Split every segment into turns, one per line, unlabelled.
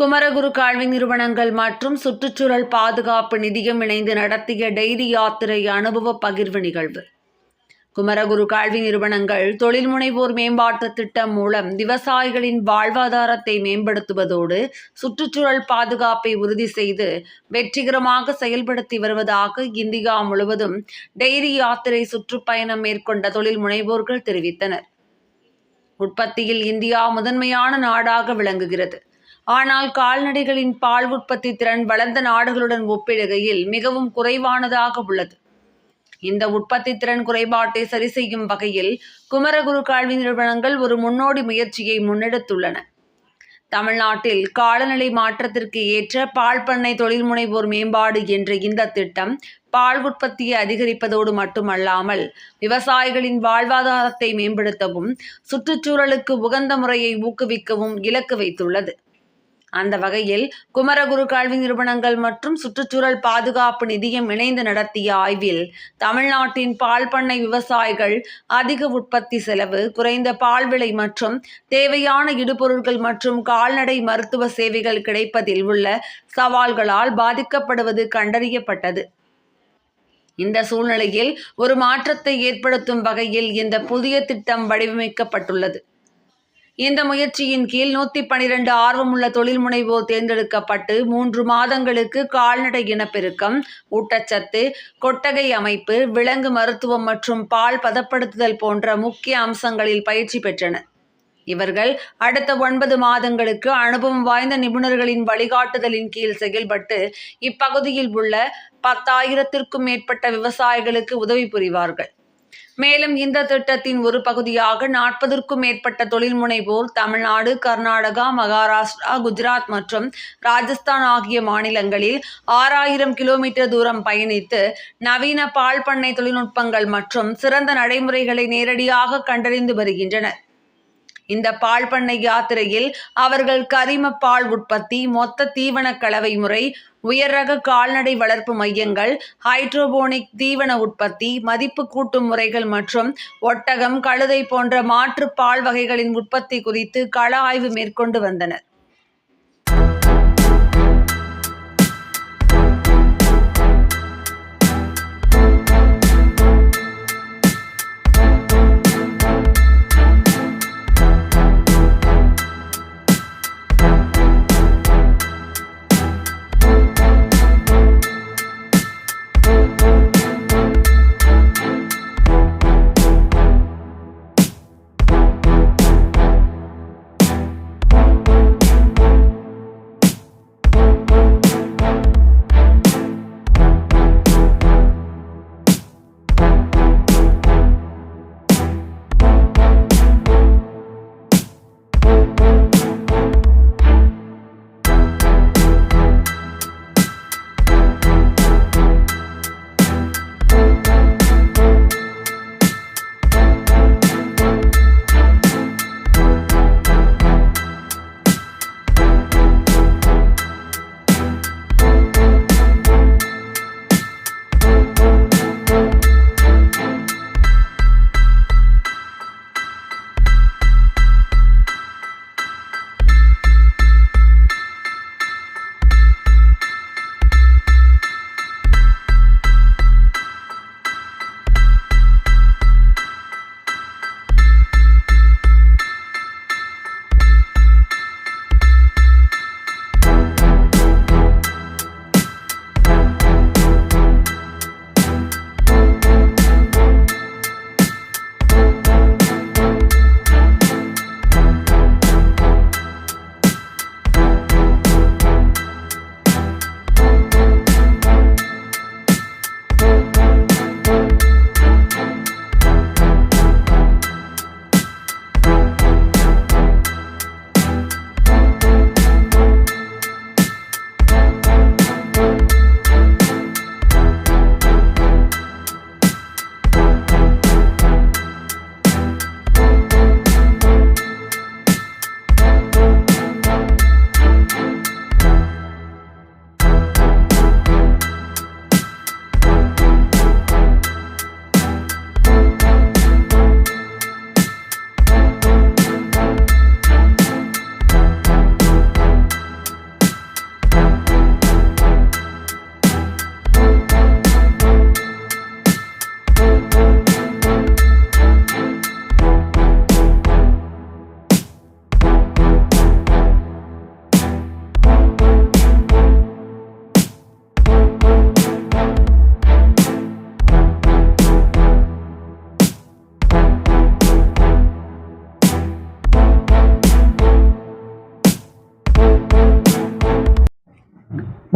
குமரகுரு கல்வி நிறுவனங்கள் மற்றும் சுற்றுச்சூழல் பாதுகாப்பு நிதியம் இணைந்து நடத்திய டெய்ரி யாத்திரை அனுபவ பகிர்வு நிகழ்வு. குமரகுரு கல்வி நிறுவனங்கள் தொழில் முனைவோர் மேம்பாட்டு திட்டம் மூலம் விவசாயிகளின் வாழ்வாதாரத்தை மேம்படுத்துவதோடு சுற்றுச்சூழல் பாதுகாப்பை உறுதி செய்து வெற்றிகரமாக செயல்படுத்தி வருவதாக இந்தியா முழுவதும் டெய்ரி யாத்திரை சுற்றுப்பயணம் மேற்கொண்ட தொழில் முனைவோர்கள் தெரிவித்தனர். உற்பத்தியில் இந்தியா முதன்மையான நாடாக விளங்குகிறது. ஆனால் கால்நடைகளின் பால் உற்பத்தி திறன் வளர்ந்த நாடுகளுடன் ஒப்பிடுகையில் மிகவும் குறைவானதாக உள்ளது. இந்த உற்பத்தி திறன் குறைபாட்டை சரி செய்யும் வகையில் குமரகுரு கல்வி நிறுவனங்கள் ஒரு முன்னோடி முயற்சியை முன்னெடுத்துள்ளன. தமிழ்நாட்டில் காலநிலை மாற்றத்திற்கு ஏற்ற பால் பண்ணை தொழில் முனைவோர் மேம்பாடு என்ற இந்த திட்டம் பால் உற்பத்தியை அதிகரிப்பதோடு மட்டுமல்லாமல் விவசாயிகளின் வாழ்வாதாரத்தை மேம்படுத்தவும் சுற்றுச்சூழலுக்கு உகந்த முறையை ஊக்குவிக்கவும் இலக்கு வைத்துள்ளது. அந்த வகையில் குமரகுரு கல்வி நிறுவனங்கள் மற்றும் சுற்றுச்சூழல் பாதுகாப்பு நிதியம் இணைந்து நடத்திய ஆய்வில் தமிழ்நாட்டின் பால் பண்ணை விவசாயிகள் அதிக உற்பத்தி செலவு குறைந்த பால் விலை மற்றும் தேவையான இடுபொருட்கள் மற்றும் கால்நடை மருத்துவ சேவைகள் கிடைப்பதில் உள்ள சவால்களால் பாதிக்கப்படுவது கண்டறியப்பட்டது. இந்த சூழ்நிலையில் ஒரு மாற்றத்தை ஏற்படுத்தும் வகையில் இந்த புதிய திட்டம் வடிவமைக்கப்பட்டுள்ளது. இந்த முயற்சியின் கீழ் நூற்றி பனிரெண்டு ஆர்வமுள்ள தொழில் முனைவோர் தேர்ந்தெடுக்கப்பட்டு மூன்று மாதங்களுக்கு கால்நடை இனப்பெருக்கம் ஊட்டச்சத்து கொட்டகை அமைப்பு விலங்கு மருத்துவம் மற்றும் பால் பதப்படுத்துதல் போன்ற முக்கிய அம்சங்களில் பயிற்சி பெற்றனர். இவர்கள் அடுத்த ஒன்பது மாதங்களுக்கு அனுபவம் வாய்ந்த நிபுணர்களின் வழிகாட்டுதலின் கீழ் செயல்பட்டு இப்பகுதியில் உள்ள பத்தாயிரத்திற்கும் மேற்பட்ட விவசாயிகளுக்கு உதவி புரிவார்கள். மேலும் இந்த திட்டத்தின் ஒரு பகுதியாக நாற்பதற்கும் மேற்பட்ட தொழில் முனைவோர் தமிழ்நாடு கர்நாடகா மகாராஷ்டிரா குஜராத் மற்றும் ராஜஸ்தான் ஆகிய மாநிலங்களில் ஆறாயிரம் கிலோமீட்டர் தூரம் பயணித்து நவீன பால் பண்ணை தொழில்நுட்பங்கள் மற்றும் சிறந்த நடைமுறைகளை நேரடியாக கண்டறிந்து வருகின்றனர். இந்த பால் பண்ணை யாத்திரையில் அவர்கள் கரிம பால் உற்பத்தி மொத்த தீவன கலவை முறை உயர் ரக கால்நடை வளர்ப்பு மையங்கள் ஹைட்ரோபோனிக் தீவன உற்பத்தி மதிப்பு கூட்டும் முறைகள் மற்றும் ஒட்டகம் கழுதை போன்ற மாற்று பால் வகைகளின் உற்பத்தி குறித்து கள ஆய்வு மேற்கொண்டு வந்தனர்.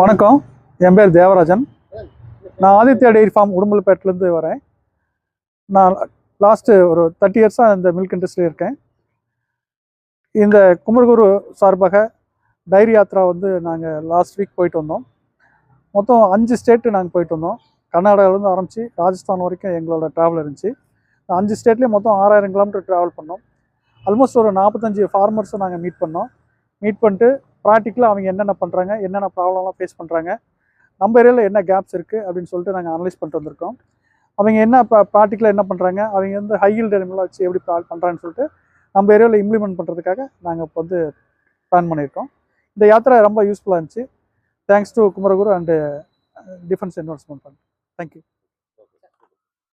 வணக்கம். என் பேர் தேவராஜன். நான் ஆதித்யா டெய்ரி ஃபார்ம் உடுமலைப்பேட்டிலேருந்து வரேன். நான் லாஸ்ட்டு ஒரு தேர்ட்டி இயர்ஸாக இந்த மில்க் இண்டஸ்ட்ரியில் இருக்கேன். இந்த குமரகுரு சார்பாக டைரி யாத்ரா வந்து நாங்கள் லாஸ்ட் வீக் போயிட்டு வந்தோம். மொத்தம் அஞ்சு ஸ்டேட்டு நாங்கள் போயிட்டு வந்தோம். கர்நாடகாவிலேருந்து ஆரம்பித்து ராஜஸ்தான் வரைக்கும் எங்களோட ட்ராவல் இருந்துச்சு. அஞ்சு ஸ்டேட்லேயும் மொத்தம் ஆறாயிரம் கிலோமீட்டர் ட்ராவல் பண்ணோம். ஆல்மோஸ்ட் ஒரு நாற்பத்தஞ்சு ஃபார்மர்ஸும் நாங்கள் மீட் பண்ணோம். மீட் பண்ணிட்டு ப்ராக்டிக்கலாக அவங்க என்னென்ன பண்ணுறாங்க என்னென்ன ப்ராப்ளம்லாம் ஃபேஸ் பண்ணுறாங்க நம்ம ஏரியாவில் என்ன கேப்ஸ் இருக்குது அப்படின்னு சொல்லிட்டு நாங்கள் அனலைஸ் பண்ணிட்டு வந்திருக்கோம். அவங்க என்ன ப்ராக்டிக்கலாக என்ன பண்ணுறாங்க அவங்க வந்து ஹையில் ஹீல்டு வச்சு எப்படி பண்ணுறாங்கன்னு சொல்லிட்டு நம்ம ஏரியாவில் இம்ப்ளிமெண்ட் பண்ணுறதுக்காக நாங்கள் இப்போ வந்து பிளான் பண்ணியிருக்கோம். இந்த யாத்திரை ரொம்ப யூஸ்ஃபுல்லாக இருந்துச்சு. Thanks to Kumaraguru and defence investment fund thank you